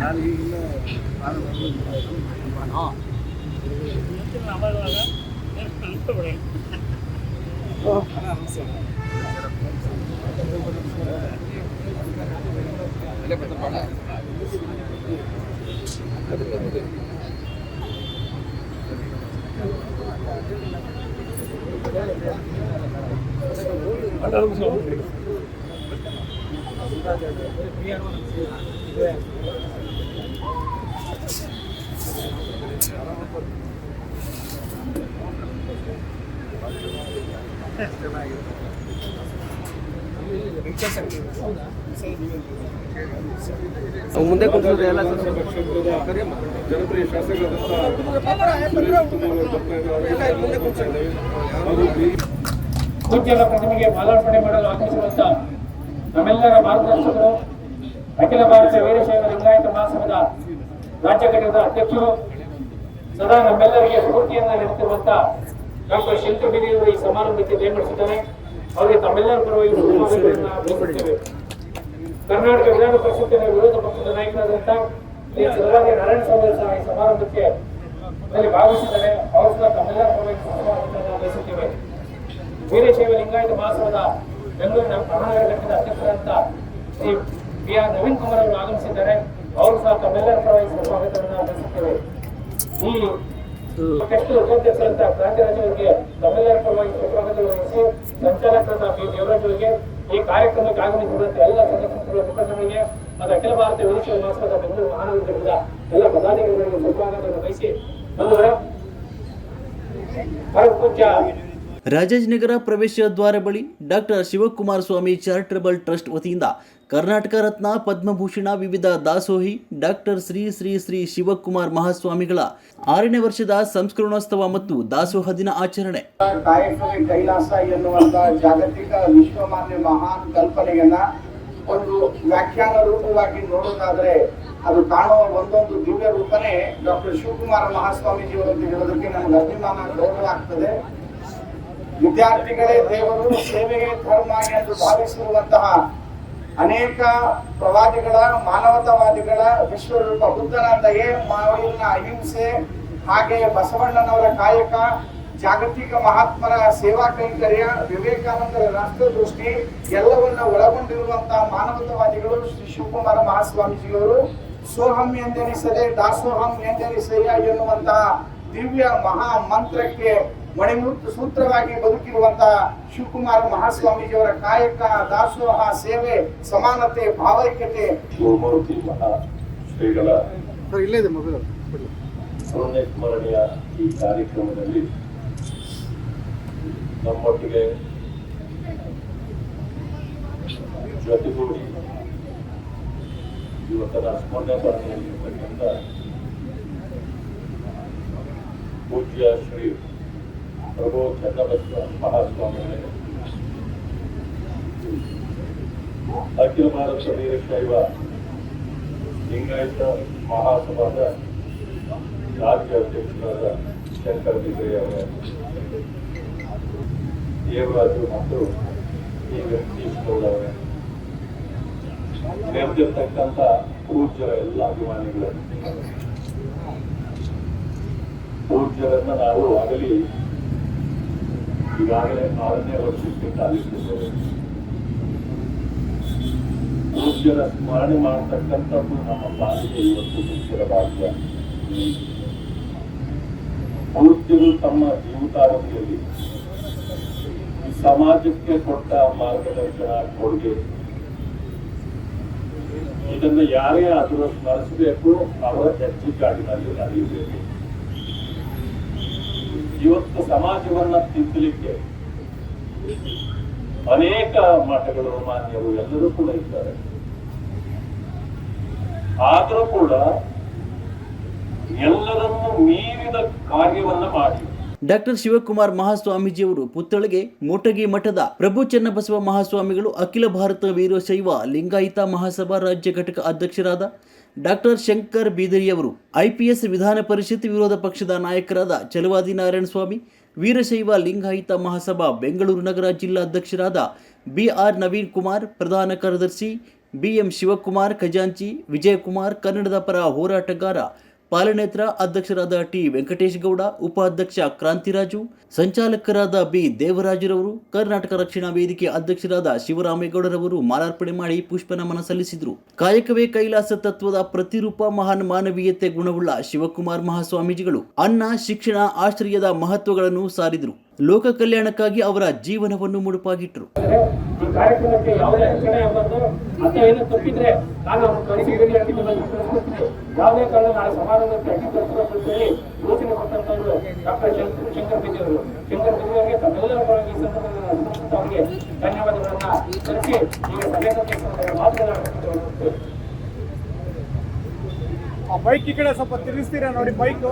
ನಾನು ಈಗ ಇನ್ನೂ ನಾನು ಮುಂದೆ ಕೂತ್ಕೊಳ್ಳಿ ಎಲ್ಲ ಕ್ಷೇತ್ರದ ಜನಪ್ರಿಯ ಶಾಸಕರಾದಂಥ ಸುರೇಶ್ ಕುಮಾರ್ ಅವರು ಬರ್ತಾ ಇದ್ದಾರೆ. ಹಾಗೂ ಬಿ ಪೂಜ್ಯರ ಪ್ರತಿಮೆಗೆ ಮಾಲಾರ್ಪಣೆ ಮಾಡಲು ಆಗಮಿಸಿರುವಂತ ನಮ್ಮೆಲ್ಲರ ಮಾರ್ಗದರ್ಶಕರು, ಅಖಿಲ ಭಾರತ ವೀರಶೈವ ಲಿಂಗಾಯತ ಮಹಾಸಭದ ರಾಜ್ಯ ಘಟಕದ ಅಧ್ಯಕ್ಷರು, ಸದಾ ನಮ್ಮೆಲ್ಲರಿಗೆ ಸ್ಫೂರ್ತಿಯನ್ನು ನೀಡುತ್ತಿರುವಂತ ಡಾಕ್ಟರ್ ಶಂಕರ್ ಬಿದಿಯವರು ಈ ಸಮಾರಂಭಕ್ಕೆ ನೇಮಡಿಸಿದ್ದಾರೆ ಅವರಿಗೆ ತಮ್ಮೆಲ್ಲರ ಪರವಾಗಿ ಕರ್ನಾಟಕ ವಿಧಾನ ಪರಿಷತ್ತಿನ ವಿರೋಧ ಪಕ್ಷದ ನಾಯಕರಾದಂತ ಶ್ರೀ ಸದವಾದಿ ನಾರಾಯಣ ಸ್ವಾಮಿ ಸಹ ಈ ಸಮಾರಂಭಕ್ಕೆ ಭಾಗವಹಿಸಿದ್ದಾರೆ. ಅವರು ಸಹ ತಮ್ಮೆಲ್ಲರ ಪರವಾಗಿ ಬಯಸುತ್ತೇವೆ ವೀರಶೈವ ಲಿಂಗಾಯತ ಮಹಾಸಭಾದ ಬೆಂಗಳೂರಿನ ಮಹಾನಗರ ಘಟಕದ ಅಧ್ಯಕ್ಷರಂತ ಶ್ರೀ ಬಿ ಆರ್ ನವೀನ್ ಕುಮಾರ್ ಅವರು ಆಗಮಿಸಿದ್ದಾರೆ. ಅವರು ಸಹ ತಮ್ಮೆಲ್ಲರ ಪರವಾಗಿ ಸ್ವಾಗತವನ್ನು ಬಯಸುತ್ತೇವೆ ಈ ಟೆಸ್ಟ್ ಉಪಾಧ್ಯಕ್ಷರಂತ ಕ್ರಾಂತಿರಾಜ್ ಅವರಿಗೆ ತಮ್ಮೆಲ್ಲರ ಪರವಾಗಿ ಸ್ವಾಗತವನ್ನು ವಹಿಸಿ ಸಂಚಾಲಕರಾದ ಬಿ ದೇವರಾಜ್ ಅವರಿಗೆ ಈ ಕಾರ್ಯಕ್ರಮಕ್ಕೆ ಆಗಮಿಸಿದಂತೆ ಎಲ್ಲ ಸಂಘಟನೆಗಳ ಮುಖಂಡರಿಗೆ ಮತ್ತು ಅಖಿಲ ಭಾರತ ವಿದೇಶ ಮಹಾಸಭಾದ ಬೆಂಗಳೂರು ಮಹಾನಗರ ಘಟಕದ ಎಲ್ಲ ಪದಾಧಿಕಾರಿಗಳಿಗೆ ಸ್ವಾಗತವನ್ನು ಬಯಸಿ ಬಂದವರ ಪರಮ ಪೂಜ್ಯ ರಾಜಾಜಿನಗರ ಪ್ರವೇಶ ದ್ವಾರ ಬಳಿ doctor Shivakumara Swami charitable trust ವತಿಯಿಂದ ಕರ್ನಾಟಕ ರತ್ನ ಪದ್ಮಭೂಷಣ ವಿವಿಧ ದಾಸೋಹಿ, ಡಾಕ್ಟರ್ ಶ್ರೀ ಶ್ರೀ ಶ್ರೀ ಶಿವಕುಮಾರ್ ಮಹಾಸ್ವಾಮಿಗಳ ಆರನೇ ವರ್ಷದ ಸಂಸ್ಕರಣೋತ್ಸವ ಮತ್ತು ದಾಸೋಹ ದಿನ ಆಚರಣೆ. ಕೈಲಾಸ ಎನ್ನುವಂತಹ ಜಾಗತಿಕ ವಿಶ್ವಮಾನ್ಯ ಮಹಾನ್ ಕಲ್ಪನೆಯನ್ನ ಒಂದು ವ್ಯಾಖ್ಯಾನ ರೂಪವಾಗಿ ನೋಡೋದಾದ್ರೆ ಅದು ಕಾಣುವ ಒಂದೊಂದು ದಿವ್ಯ ರೂಪನೇ ಡಾಕ್ಟರ್ ಶಿವಕುಮಾರ ಮಹಾಸ್ವಾಮೀಜಿ ಅವರೊಂದಿಗೆ ಹೇಳೋದಕ್ಕೆ ನಮ್ಗೆ ಅಭಿಮಾನ ಗೌರವ ಆಗ್ತದೆ. ವಿದ್ಯಾರ್ಥಿಗಳೇ ದೇವರು ಸೇವೆಗೆ ಧರ್ಮ ಎಂದು ಭಾವಿಸಿರುವಂತಹ ಅನೇಕ ಪ್ರವಾದಿಗಳ, ಮಾನವತಾವಾದಿಗಳ, ವಿಶ್ವರೂಪ ಬುದ್ಧನಾದ ಏ ಮಾವಿನ ಅಹಿಂಸೆ ಹಾಗೆ ಬಸವಣ್ಣನವರ ಕಾಯಕ, ಜಾಗತಿಕ ಮಹಾತ್ಮರ ಸೇವಾ ಕೈಂಕರ್ಯ, ವಿವೇಕಾನಂದರ ರಾಷ್ಟ್ರದೃಷ್ಟಿ ಎಲ್ಲವನ್ನ ಒಳಗೊಂಡಿರುವಂತಹ ಮಾನವತಾವಾದಿಗಳು ಶ್ರೀ ಶಿವಕುಮಾರ ಮಹಾಸ್ವಾಮೀಜಿಯವರು. ಸೋಹಂ ಎಂದೆನಿಸದೆ ದಾಸೋಹಂ ಎಂದೆನಿಸ ಎನ್ನುವಂತಹ ದಿವ್ಯ ಮಹಾ ಮಂತ್ರಕ್ಕೆ ಮಣಿಮೂರ್ತ ಸೂತ್ರವಾಗಿ ಬದುಕಿರುವಂತಹ ಶಿವಕುಮಾರ್ ಮಹಾಸ್ವಾಮೀಜಿಯವರ ಕಾಯಕ ದಾಸೋಹ ಸೇವೆ ಸಮಾನತೆ ಭಾವೈಕ್ಯತೆ. ಶ್ರೀಗಳ ಸ್ಮರಣೆಯ ಈ ಕಾರ್ಯಕ್ರಮದಲ್ಲಿ ನಮ್ಮೊಟ್ಟಿಗೆ ಜೊತೆಗೂಡಿ ಇವತ್ತಿನ ಸ್ಮರಣೆಯಲ್ಲಿರ್ತಕ್ಕಂಥ ಪೂಜ್ಯ ಶ್ರೀ ಪ್ರಭು ಚನ್ನಬಸವ ಮಹಾಸ್ವಾಮಿಗಳೇ. ಅಖಿಲ ಭಾರತ ವೀರಶೈವ ಲಿಂಗಾಯತ ಮಹಾಸಭಾದ ರಾಜ್ಯ ಅಧ್ಯಕ್ಷರಾದ ಶಂಕರ ಅವರ. ದೇವರಾಜು ಮತ್ತು ಈ ವೆಂಕಟೇಶ್ ಅವರೇ. ನೆರೆದಿರ್ತಕ್ಕಂಥ ಪೂಜ್ಯರ ಎಲ್ಲ ಅಭಿಮಾನಿಗಳು. ಪೂಜ್ಯರನ್ನ ನಾವು ಆಗಲಿ ಈಗಾಗಲೇ ಆರನೇ ವರ್ಷಕ್ಕೆ ಕಾಲಿಟ್ಟಿದ್ದೇವೆ ಪೂಜ್ಯರ ಸ್ಮರಣೆ ಮಾಡತಕ್ಕಂಥದ್ದು ನಮ್ಮ ಪಾಲಿಗೆ ಇವತ್ತು ಪೂಜ್ಯರ ಭಾಗ್ಯ. ಪೂಜ್ಯರು ತಮ್ಮ ಜೀವಿತಾವಧಿಯಲ್ಲಿ ಸಮಾಜಕ್ಕೆ ಕೊಟ್ಟ ಮಾರ್ಗದರ್ಶನ ಕೊಡುಗೆ. ಇದನ್ನು ಯಾರೇ ಆದರೂ ಸ್ಮರಿಸಬೇಕು, ಅವರ ಹೆಜ್ಜೆಗಾಡಿನಲ್ಲಿ ನಡೆಯಬೇಕು. ಇವತ್ತು ಸಮಾಜವನ್ನ ತಿದ್ದಲಿಕ್ಕೆ ಅನೇಕ ಮಠಗಳು, ಮಾನ್ಯರು ಎಲ್ಲರೂ ಕೂಡ ಇದ್ದಾರೆ. ಆದರೂ ಕೂಡ ಎಲ್ಲರನ್ನು ಮೀರಿದ ಕಾರ್ಯವನ್ನ ಮಾಡಿ. ಡಾಕ್ಟರ್ ಶಿವಕುಮಾರ್ ಮಹಾಸ್ವಾಮೀಜಿಯವರು ಪುತ್ತಳಿಗೆ ಮೋಟಗಿ ಮಠದ ಪ್ರಭು ಚನ್ನಬಸವ ಮಹಾಸ್ವಾಮಿಗಳು ಅಖಿಲ ಭಾರತ ವೀರಶೈವ ಲಿಂಗಾಯಿತ ಮಹಾಸಭಾ ರಾಜ್ಯ ಘಟಕ ಅಧ್ಯಕ್ಷರಾದ ಡಾಕ್ಟರ್ ಶಂಕರ್ ಬೀದರಿಯವರು ಐಪಿಎಸ್ ವಿಧಾನ ಪರಿಷತ್ ವಿರೋಧ ಪಕ್ಷದ ನಾಯಕರಾದ ಚಲವಾದಿ ನಾರಾಯಣ ಸ್ವಾಮಿ ವೀರಶೈವ ಲಿಂಗಾಯತ ಮಹಾಸಭಾ ಬೆಂಗಳೂರು ನಗರ ಜಿಲ್ಲಾಧ್ಯಕ್ಷರಾದ ಅಧ್ಯಕ್ಷರಾದ ಬಿಆರ್ ನವೀನ್ ಕುಮಾರ್, ಪ್ರಧಾನ ಕಾರ್ಯದರ್ಶಿ ಬಿಎಂ ಶಿವಕುಮಾರ್ ಖಜಾಂಚಿ, ವಿಜಯಕುಮಾರ್, ಕನ್ನಡದ ಪರ ಹೋರಾಟಗಾರ ಪಾಲನೇತ್ರ ಅಧ್ಯಕ್ಷರಾದ ಟಿ ವೆಂಕಟೇಶ್ ಗೌಡ ಉಪಾಧ್ಯಕ್ಷ ಕ್ರಾಂತಿರಾಜು, ಸಂಚಾಲಕರಾದ ಬಿ ದೇವರಾಜರವರು, ಕರ್ನಾಟಕ ರಕ್ಷಣಾ ವೇದಿಕೆ ಅಧ್ಯಕ್ಷರಾದ ಶಿವರಾಮೇಗೌಡರವರು ಮಾಲಾರ್ಪಣೆ ಮಾಡಿ ಪುಷ್ಪನಮನ ಸಲ್ಲಿಸಿದರು. ಕಾಯಕವೇ ಕೈಲಾಸ ತತ್ವದ ಪ್ರತಿರೂಪ ಮಹಾನ್ ಮಾನವೀಯತೆ ಗುಣವುಳ್ಳ ಶಿವಕುಮಾರ್ ಮಹಾಸ್ವಾಮೀಜಿಗಳು ಅನ್ನ, ಶಿಕ್ಷಣ, ಆಶ್ರಯದ ಮಹತ್ವಗಳನ್ನು ಸಾರಿದರು. ಲೋಕ ಕಲ್ಯಾಣಕ್ಕಾಗಿ ಅವರ ಜೀವನವನ್ನು ಮುಡುಪಾಗಿಟ್ಟರು. ಈ ಕಾರ್ಯಕ್ರಮಕ್ಕೆ ಯಾವುದೇ ಅಡಚಣೆ ಬಂದು ಅಥವಾ ಏನು ತಪ್ಪಿದ್ರೆ ನಾನು ಅವ್ರ ಕಳಿಸಿದ್ದೀನಿ. ಯಾವುದೇ ಕಾರಣ ಸಮಾರಂಭಕ್ಕೆ ಅಂತ ಯೋಚನೆ ಕೊಟ್ಟಂತವರು ಡಾಕ್ಟರ್ ಶಂಕರ್ ಬಿಜಿ ಅವರು. ಶಂಕರ್ ಬಿಜಿ ಅವರಿಗೆ ತಮ್ಮೆಲ್ಲರ ಅವರಿಗೆ ಧನ್ಯವಾದಗಳನ್ನ ತಿಳಿಸಿ ಈಗ ಆ ಬೈಕ್ ಈ ಕಡೆ ಸ್ವಲ್ಪ ತಿರುಗಿಸ್ತೀರಾ ನೋಡಿ ಬೈಕು